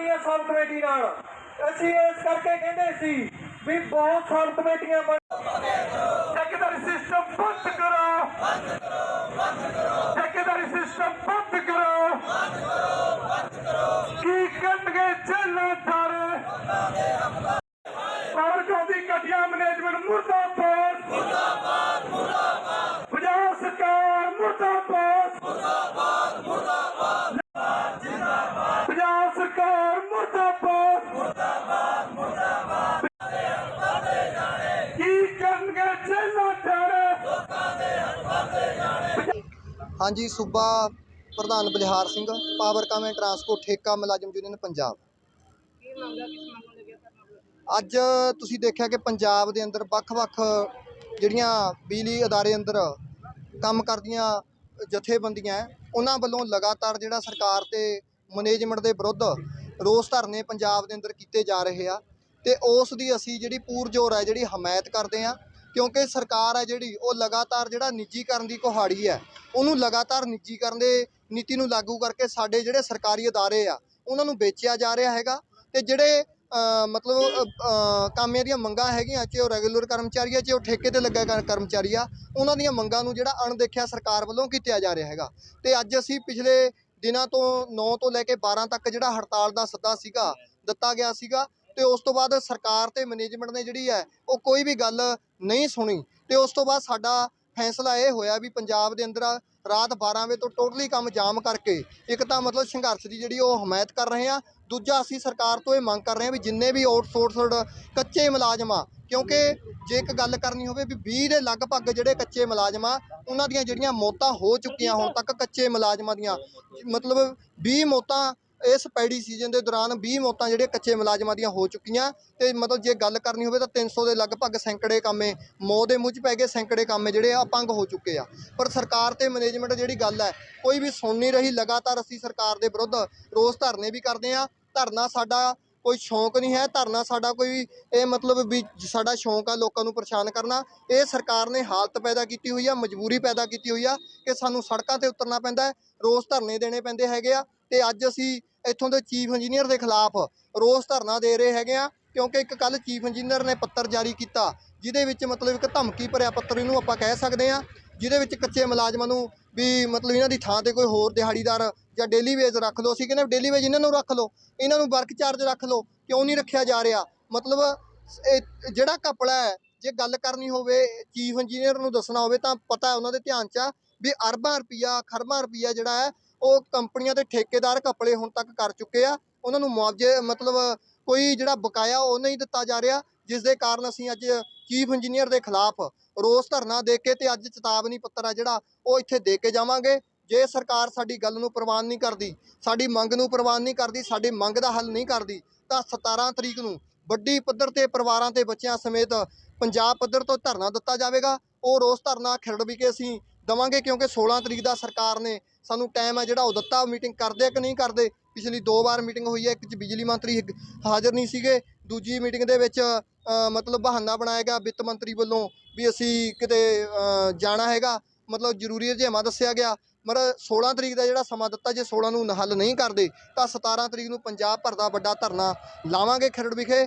ਇਹ sub committee ਨਾਲ? ਅਸੀਂ ਇਸ ਕਰਕੇ ਕਹਿੰਦੇ ਸੀ ਵੀ ਬਹੁਤ ਸਬ ਕਮੇਟੀਆਂ ਬਣ ਠੇਕੇਦਾਰੀ ਸਿਸਟਮ ਬੰਦ ਕਰੋ। ਬੰਦ ਕਰੋ ਬੰਦ ਕਰੋ ਠੇਕੇਦਾਰੀ ਸਿਸਟਮ ਬੰਦ ਕਰੋ ਬੰਦ ਕਰੋ। ਹਾਂਜੀ ਸੂਬਾ ਪ੍ਰਧਾਨ Balihar Singh Powercom and transport ਠੇਕਾ ਮੁਲਾਜ਼ਮ ਯੂਨੀਅਨ ਪੰਜਾਬ। ਅੱਜ ਤੁਸੀਂ ਦੇਖਿਆ ਕਿ ਪੰਜਾਬ ਦੇ ਅੰਦਰ ਵੱਖ-ਵੱਖ ਜਿਹੜੀਆਂ ਬਿਜਲੀ ਅਦਾਰੇ ਅੰਦਰ ਕੰਮ ਕਰਦੀਆਂ ਜਥੇਬੰਦੀਆਂ ਉਹਨਾਂ ਵੱਲੋਂ ਲਗਾਤਾਰ ਜਿਹੜਾ ਸਰਕਾਰ ਤੇ ਮੈਨੇਜਮੈਂਟ ਦੇ ਵਿਰੁੱਧ ਰੋਸ ਧਰਨੇ ਪੰਜਾਬ ਦੇ ਅੰਦਰ ਕੀਤੇ ਜਾ ਰਹੇ ਆ ਤੇ ਉਸ ਦੀ ਅਸੀਂ ਜਿਹੜੀ ਪੂਰਜੋਰ ਹੈ ਜਿਹੜੀ ਹਮਾਇਤ ਕਰਦੇ ਆ ਕਿਉਂਕਿ ਸਰਕਾਰ ਹੈ ਜਿਹੜੀ ਉਹ ਲਗਾਤਾਰ ਜਿਹੜਾ ਨਿੱਜੀਕਰਨ ਦੀ ਕੁਹਾੜੀ ਹੈ ਉਹਨੂੰ ਲਗਾਤਾਰ ਨਿੱਜੀਕਰਨ ਦੇ ਨੀਤੀ ਨੂੰ ਲਾਗੂ ਕਰਕੇ ਸਾਡੇ ਜਿਹੜੇ ਸਰਕਾਰੀ ਅਦਾਰੇ ਆ ਉਹਨਾਂ ਨੂੰ ਵੇਚਿਆ ਜਾ ਰਿਹਾ ਹੈਗਾ ਤੇ ਜਿਹੜੇ ਮਤਲਬ ਅ, ਕਾਮਿਆਂ ਦੀਆਂ ਮੰਗਾਂ ਹੈਗੀਆਂ ਚਾਹੇ ਉਹ ਰੈਗੂਲਰ ਕਰਮਚਾਰੀ ਆ ਚਾਹੇ ਉਹ ਠੇਕੇ ਤੇ ਲੱਗਾ ਕਰ- ਕਰਮਚਾਰੀ ਆ ਉਹਨਾਂ ਦੀਆਂ ਮੰਗਾਂ ਨੂੰ ਜਿਹੜਾ ਅਣਦੇਖਿਆ ਸਰਕਾਰ ਵੱਲੋਂ ਕੀਤਾ ਜਾ ਰਿਹਾ ਹੈਗਾ। ਤੇ ਅੱਜ ਅਸੀਂ ਪਿਛਲੇ ਦਿਨਾਂ ਤੋਂ 9 ਤੋਂ ਲੈ ਕੇ 12 ਤੱਕ ਜਿਹੜਾ ਹੜਤਾਲ ਦਾ ਸੱਦਾ ਸੀਗਾ ਦਿੱਤਾ ਗਿਆ ਸੀਗਾ ਤੇ ਉਸ ਤੋਂ ਬਾਅਦ ਸਰਕਾਰ ਤੇ ਮੈਨੇਜਮੈਂਟ ਨੇ ਜਿਹੜੀ ਹੈ, ਉਹ ਕੋਈ ਵੀ ਗੱਲ ਨਹੀਂ ਸੁਣੀ। ਤੇ ਉਸ ਤੋਂ ਬਾਅਦ ਸਾਡਾ ਫੈਸਲਾ ਇਹ ਹੋਇਆ ਵੀ ਪੰਜਾਬ ਦੇ ਅੰਦਰ ਰਾਤ 12 ਵਜੇ ਤੋਂ ਟੋਟਲੀ ਕੰਮ ਜਾਮ ਕਰਕੇ ਇੱਕ ਤਾਂ ਮਤਲਬ ਸੰਘਰਸ਼ ਦੀ ਜਿਹੜੀ ਉਹ ਹਮਾਇਤ ਕਰ ਰਹੇ ਆ ਦੂਜਾ ਅਸੀਂ ਸਰਕਾਰ ਤੋਂ ਇਹ ਮੰਗ ਕਰ ਰਹੇ ਹਾਂ ਵੀ ਜਿੰਨੇ ਵੀ ਆਊਟਸੋਰਸਡ ਕੱਚੇ ਮੁਲਾਜ਼ਮ ਆ, ਕਿਉਂਕਿ ਜੇ ਇੱਕ ਗੱਲ ਕਰਨੀ ਹੋਵੇ ਵੀ 20 ਦੇ ਲਗਭਗ ਜਿਹੜੇ ਕੱਚੇ ਮੁਲਾਜ਼ਮ ਆ, ਉਹਨਾਂ ਦੀਆਂ ਜਿਹੜੀਆਂ ਮੌਤਾਂ ਹੋ ਚੁੱਕੀਆਂ ਹੁਣ ਤੱਕ ਕੱਚੇ ਮੁਲਾਜ਼ਮਾਂ ਦੀਆਂ, ਮਤਲਬ 20 ਮੌਤਾਂ ਇਸ ਪੈੜੀ ਸੀਜ਼ਨ ਦੇ ਦੌਰਾਨ 20 ਮੌਤਾਂ ਜਿਹੜੇ ਕੱਚੇ ਮੁਲਾਜ਼ਮਾਂ ਦੀਆਂ ਹੋ ਚੁੱਕੀਆਂ ਤੇ ਮਤਲਬ ਜੇ ਗੱਲ ਕਰਨੀ ਹੋਵੇ ਤਾਂ 300 ਦੇ ਲਗਭਗ ਸੈਂਕੜੇ ਕੰਮੇ ਮੌਤ ਦੇ ਮੂੰਹ 'ਚ ਪੈ ਗਏ, ਸੈਂਕੜੇ ਕਾਮੇ ਜਿਹੜੇ ਆ ਅਪੰਗ ਹੋ ਚੁੱਕੇ ਆ। ਪਰ ਸਰਕਾਰ ਤੇ ਮੈਨੇਜਮੈਂਟ ਜਿਹੜੀ ਗੱਲ ਹੈ, ਕੋਈ ਵੀ ਸੁਣ ਨਹੀਂ ਰਹੀ। ਲਗਾਤਾਰ ਅਸੀਂ ਸਰਕਾਰ ਦੇ ਵਿਰੁੱਧ ਰੋਸ ਧਰਨੇ ਵੀ ਕਰਦੇ ਆ। ਧਰਨਾ ਸਾਡਾ ਕੋਈ ਸ਼ੌਂਕ ਨਹੀਂ ਹੈ। ਧਰਨਾ ਸਾਡਾ ਕੋਈ ਇਹ ਮਤਲਬ ਵੀ ਸਾਡਾ ਸ਼ੌਂਕ ਆ ਲੋਕਾਂ ਨੂੰ ਪਰੇਸ਼ਾਨ ਕਰਨਾ। ਇਹ ਸਰਕਾਰ ਨੇ ਹਾਲਤ ਪੈਦਾ ਕੀਤੀ ਹੋਈ ਆ, ਮਜਬੂਰੀ ਪੈਦਾ ਕੀਤੀ ਹੋਈ ਆ ਕਿ ਸਾਨੂੰ ਸੜਕਾਂ ਤੇ ਉਤਰਨਾ ਪੈਂਦਾ ਹੈ, ਰੋਸ ਧਰਨੇ ਦੇਣੇ ਪੈਂਦੇ ਹੈਗੇ ਆ। ਤੇ ਅੱਜ ਅਸੀਂ ਇੱਥੋਂ ਦੇ ਚੀਫ ਇੰਜੀਨੀਅਰ ਦੇ ਖਿਲਾਫ ਰੋਸ ਧਰਨਾ ਦੇ ਰਹੇ ਹੈਗੇ ਆ, ਕਿਉਂਕਿ ਇੱਕ ਕੱਲ ਚੀਫ ਇੰਜੀਨੀਅਰ ਨੇ ਪੱਤਰ ਜਾਰੀ ਕੀਤਾ, ਜਿਹਦੇ ਵਿੱਚ ਮਤਲਬ ਇੱਕ ਧਮਕੀ ਭਰਿਆ ਪੱਤਰ ਇਹਨੂੰ ਆਪਾਂ ਕਹਿ ਸਕਦੇ ਆ, ਜਿਹਦੇ ਵਿੱਚ ਕੱਚੇ ਮੁਲਾਜ਼ਮਾਂ ਨੂੰ ਵੀ ਮਤਲਬ ਇਹਨਾਂ ਦੀ ਥਾਂ ਤੇ ਕੋਈ ਹੋਰ ਦਿਹਾੜੀਦਾਰ ਜਾਂ ਡੇਲੀ ਵੇਜ ਰੱਖ ਲਓ, ਅਸੀਂ ਕਹਿੰਦੇ ਡੇਲੀ ਵੇਜ ਇਹਨਾਂ ਨੂੰ ਰੱਖ ਲਓ, ਇਹਨਾਂ ਨੂੰ ਵਰਕ ਚਾਰਜ ਰੱਖ ਲਓ, ਕਿਉਂ ਨਹੀਂ ਰੱਖਿਆ ਜਾ ਰਿਹਾ? ਮਤਲਬ ਇਹ ਜਿਹੜਾ ਕਪੜਾ ਹੈ, ਜੇ ਗੱਲ ਕਰਨੀ ਹੋਵੇ ਚੀਫ ਇੰਜੀਨੀਅਰ ਨੂੰ ਦੱਸਣਾ ਹੋਵੇ ਤਾਂ ਪਤਾ ਉਹਨਾਂ ਦੇ ਧਿਆਨ 'ਚ ਆ ਵੀ ਅਰਬਾਂ ਰੁਪਈਆ, ਖਰਬਾਂ ਰੁਪਈਆ ਜਿਹੜਾ ਹੈ ਉਹ ਕੰਪਨੀਆਂ ਦੇ ਠੇਕੇਦਾਰ ਕਪੜੇ ਹੁਣ ਤੱਕ ਕਰ ਚੁੱਕੇ ਆ। ਉਹਨਾਂ ਨੂੰ ਮੁਆਵਜ਼ੇ, ਮਤਲਬ ਕੋਈ ਜਿਹੜਾ ਬਕਾਇਆ ਉਹ ਨਹੀਂ ਦਿੱਤਾ ਜਾ ਰਿਹਾ, ਜਿਸ ਦੇ ਕਾਰਨ ਅਸੀਂ ਅੱਜ ਚੀਫ ਇੰਜੀਨੀਅਰ ਦੇ ਖਿਲਾਫ ਰੋਸ ਧਰਨਾ ਦੇ ਕੇ ਤੇ ਅੱਜ ਚੇਤਾਵਨੀ ਪੱਤਰ ਆ ਜਿਹੜਾ, ਉਹ ਇੱਥੇ ਦੇ ਕੇ ਜਾਵਾਂਗੇ। ਜੇ ਸਰਕਾਰ ਸਾਡੀ ਗੱਲ ਨੂੰ ਪ੍ਰਵਾਨ ਨਹੀਂ ਕਰਦੀ, ਸਾਡੀ ਮੰਗ ਨੂੰ ਪ੍ਰਵਾਨ ਨਹੀਂ ਕਰਦੀ, ਸਾਡੀ ਮੰਗ ਦਾ ਹੱਲ ਨਹੀਂ ਕਰਦੀ, ਤਾਂ 17 ਤਰੀਕ ਨੂੰ ਵੱਡੀ ਪੱਧਰ ਤੇ ਪਰਿਵਾਰਾਂ ਤੇ ਬੱਚਿਆਂ ਸਮੇਤ ਪੰਜਾਬ ਪੱਧਰ ਤੋਂ ਧਰਨਾ ਦਿੱਤਾ ਜਾਵੇਗਾ। ਉਹ ਰੋਸ ਧਰਨਾ ਖਰੜ ਵਿਖੇ ਅਸੀਂ ਦਵਾਂਗੇ ਕਿਉਂਕਿ 16 ਤਰੀਕ ਦਾ ਸਰਕਾਰ ਨੇ ਸਾਨੂੰ ਟਾਈਮ ਹੈ ਜਿਹੜਾ ਉਹ ਦਿੱਤਾ। ਮੀਟਿੰਗ ਕਰਦੇ ਕਿ ਨਹੀਂ ਕਰਦੇ? ਪਿਛਲੀ ਦੋ ਵਾਰ ਮੀਟਿੰਗ ਹੋਈ ਹੈ, ਇੱਕ ਚ ਬਿਜਲੀ ਮੰਤਰੀ ਹ- ਹਾਜ਼ਰ ਨਹੀਂ ਸੀਗੇ। ਦੂਜੀ ਮੀਟਿੰਗ ਦੇ ਵਿੱਚ ਮਤਲਬ ਬਹਾਨਾ ਬਣਾਇਆ ਗਿਆ ਵਿੱਤ ਮੰਤਰੀ ਵੱਲੋਂ ਵੀ ਅਸੀਂ ਕਿਤੇ ਜਾਣਾ ਹੈਗਾ। ਮਤਲਬ ਜ਼ਰੂਰੀ ਰੁਝੇਵਾਂ ਦੱਸਿਆ ਗਿਆ। ਮਰ 16 ਤਰੀਕ ਦਾ ਜਿਹੜਾ ਸਮਾਂ ਦਿੱਤਾ, ਜੇ 16 ਨੂੰ ਹੱਲ ਨਹੀਂ ਕਰਦੇ, ਤਾਂ 17 ਤਰੀਕ ਨੂੰ ਪੰਜਾਬ ਭਰ ਦਾ ਵੱਡਾ ਧਰਨਾ ਲਾਵਾਂਗੇ ਖਰੜ ਵਿਖੇ।